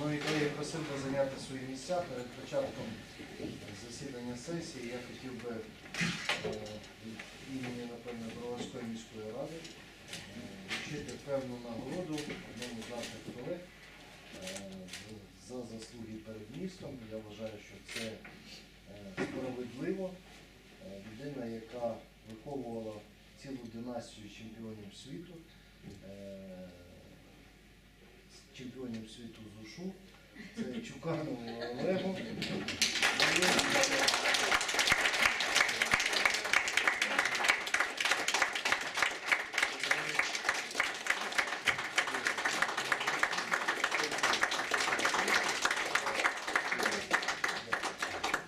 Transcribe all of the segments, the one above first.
Шановні колеги, просив би зайняти свої місця перед початком засідання сесії. Я хотів би е, від імені, напевно, Броварської міської ради е, вручити певну нагороду одному з наших колег е, за заслуги перед містом. Я вважаю, що це справедливо. Людина, яка виховувала цілу династію чемпіонів світу, чемпіонів світу з ушу. Це Чуканову Олегу.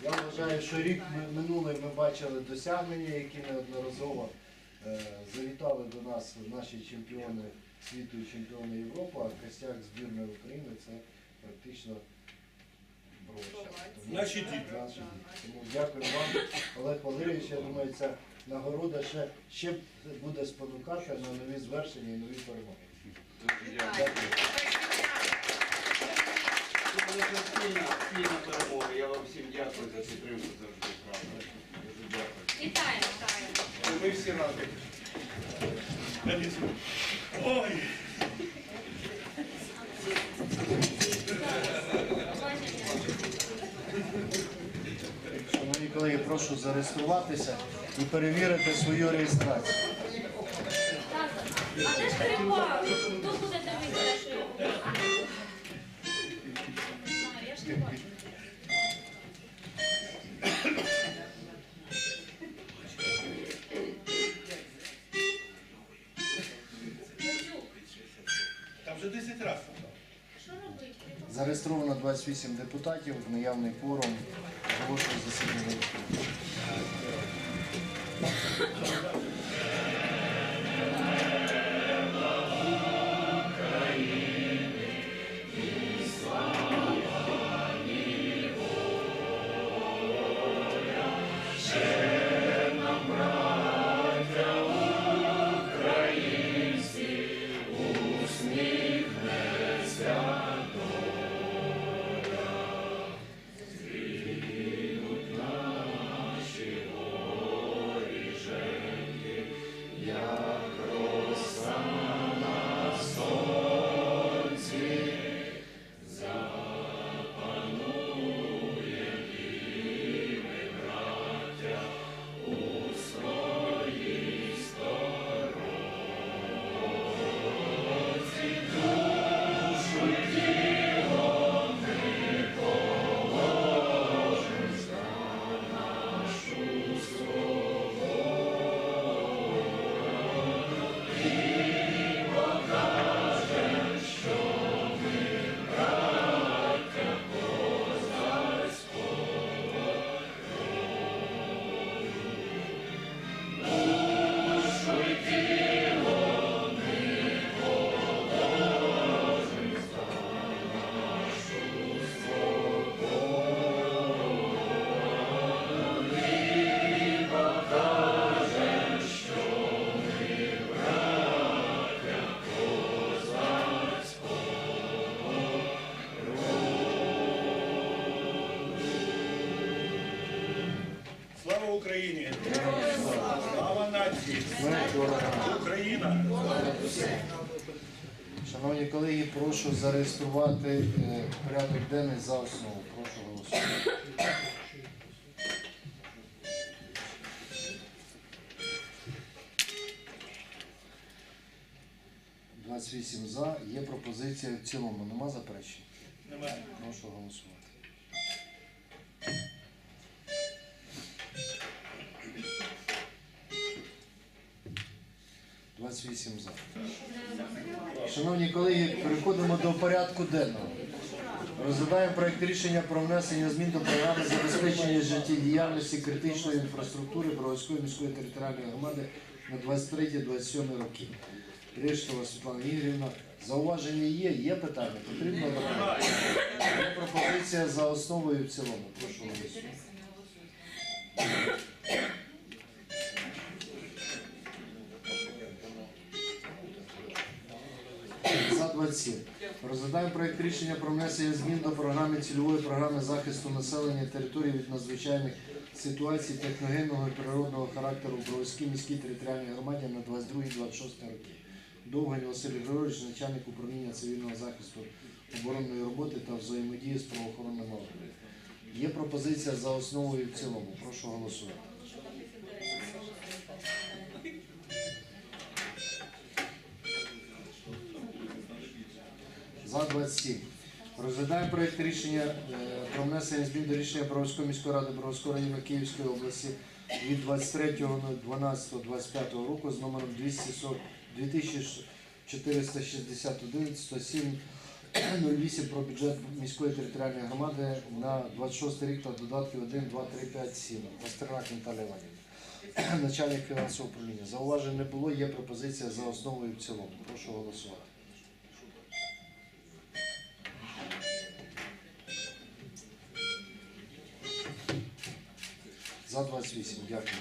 Я вважаю, що рік ми- минулий ми бачили досягнення, які неодноразово е, завітали до нас наші чемпіони світу і чемпіони Європи, а костяк збірної України це практично бровча. Тому- Наші діти. Наші діти. Тому дякую вам, Олег Валерійович. Я думаю, ця нагорода ще, ще буде спонукати на нові звершення і нові перемоги. Дякую. Це буде спільна, спільна перемога. Я вам всім дякую за підтримку завжди правда. Дуже дякую. Вітаємо, вітаємо. Ми всі раді. Ой! Шановні колеги, прошу зареєструватися і перевірити свою реєстрацію. А де ж перепав? Зареєстровано 28 депутатів, наявний форум, оголошую засідання. Україні! Слава нації! Україна! Шановні колеги, прошу зареєструвати е, порядок денний за основу. Прошу голосувати. Двадцять за. Є пропозиція в цілому. Нема заперечень? Немає. Прошу голосувати. Двадцять вісім за. Шановні колеги, переходимо до порядку денного. Розглядаємо проект рішення про внесення змін до програми забезпечення життєдіяльності критичної інфраструктури Броварської міської територіальної громади на 23-27 роки. Рештова Світлана Ігорівна. Зауваження є, є питання, потрібно робити. Є пропозиція за основу і в цілому. Прошу голосувати. 27. Розглядаємо проект рішення про внесення змін до програми цільової програми захисту населення територій від надзвичайних ситуацій техногенного і природного характеру в Бровській міській територіальній громаді на 22-26 роки. Довгань Василь Григорович, начальник управління цивільного захисту оборонної роботи та взаємодії з правоохоронними органами. Є пропозиція за основу і в цілому. Прошу голосувати. За 27. Розглядаємо проєкт рішення е, про внесення змін до рішення Бровської міської ради Бровського району Київської області від 23.12.25 року з номером 240 2461 107 08 про бюджет міської територіальної громади на 26 рік та додатки 1, 2, 3, 5, 7. Пастернак Наталя Іванівна. Начальник фінансового управління. Зауважень не було, є пропозиція за основу і в цілому. Прошу голосувати. За 28, дякую.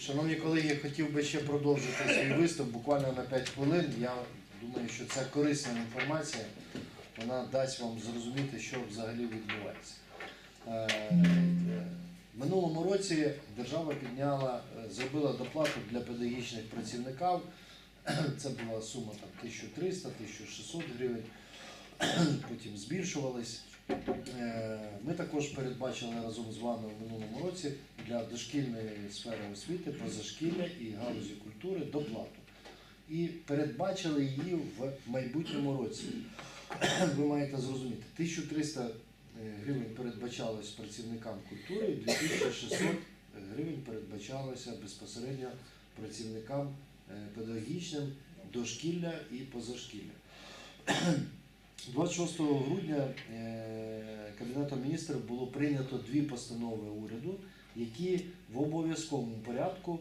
Шановні колеги, я хотів би ще продовжити свій виступ буквально на 5 хвилин. Я думаю, що це корисна інформація. Вона дасть вам зрозуміти, що взагалі відбувається. Е, минулому році держава підняла, е, зробила доплату для педагогічних працівників. Це була сума там 1300-1600 гривень, потім збільшувались. Е, Ми також передбачили разом з вами в минулому році для дошкільної сфери освіти, позашкілля і галузі культури доплату. І передбачили її в майбутньому році. Ви маєте зрозуміти, 1300 гривень передбачалось працівникам культури, 2600 гривень передбачалося безпосередньо працівникам е, педагогічним дошкілля і позашкілля. 26 грудня е, Кабінетом міністрів було прийнято дві постанови уряду, які в обов'язковому порядку,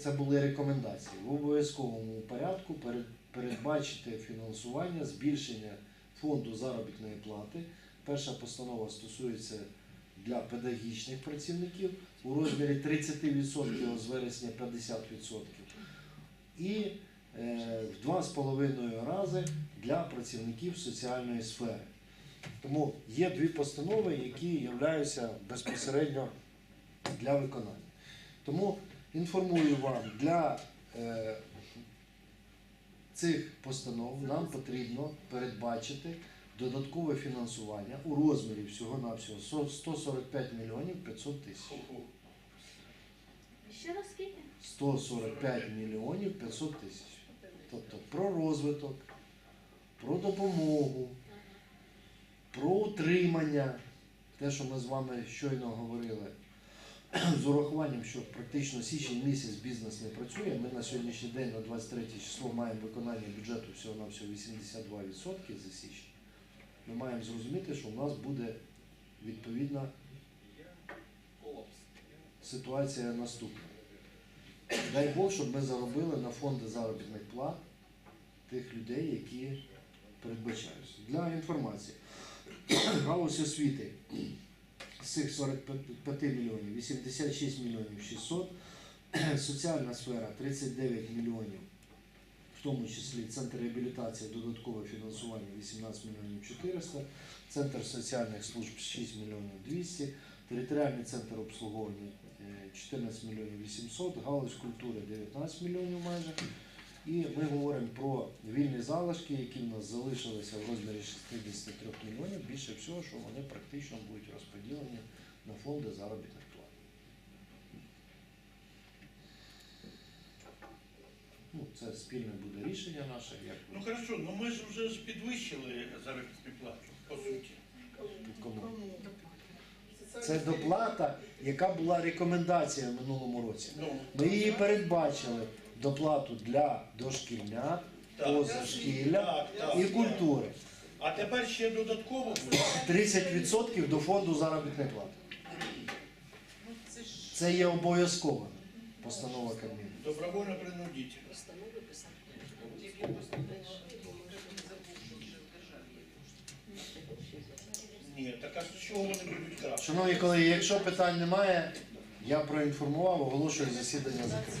це були рекомендації, в обов'язковому порядку передбачити фінансування, збільшення фонду заробітної плати. Перша постанова стосується для педагогічних працівників у розмірі 30%, з вересня 50%. І е, в два з половиною рази для працівників соціальної сфери. Тому є дві постанови, які являються безпосередньо для виконання. Тому інформую вам, для е, цих постанов нам потрібно передбачити додаткове фінансування у розмірі всього-навсього 145 мільйонів 500 тисяч. Ще раз скільки? 145 мільйонів 500 тисяч. Тобто про розвиток, про допомогу, про утримання, те, що ми з вами щойно говорили, з урахуванням, що практично січень місяць бізнес не працює. Ми на сьогоднішній день, на 23 число, маємо виконання бюджету всього-навсього 82% за січень. Ми маємо зрозуміти, що в нас буде відповідна ситуація наступна. Дай Бог, щоб ми заробили на фонди заробітних плат тих людей, які передбачаються. Для інформації, галузь освіти з цих 45 мільйонів, 86 мільйонів 600, соціальна сфера 39 мільйонів, в тому числі центр реабілітації, додаткове фінансування 18 мільйонів 400, центр соціальних служб 6 мільйонів 200, територіальний центр обслуговування е, 14 мільйонів 800, галузь культури 19 мільйонів майже. І ми говоримо про вільні залишки, які в нас залишилися в розмірі 63 мільйонів. Більше всього, що вони практично будуть розподілені на фонди заробітних плат. Ну, це спільне буде рішення наше, як Ну хорошо, ну ми ж вже ж підвищили заробітну плату, по суті. кому. Це доплата, яка була рекомендація в минулому році. Ну, Ми її передбачили доплату для дошкільнят, Так. позашкілля Так, так, і так. культури. а тепер ще додатково 30% до фонду заробітної плати. Це є обов'язкова постанова Кабміну. Добровольно принудительно. Ні, так а з чого вони будуть красти? Шановні колеги, якщо питань немає, я проінформував, оголошую засідання закритим.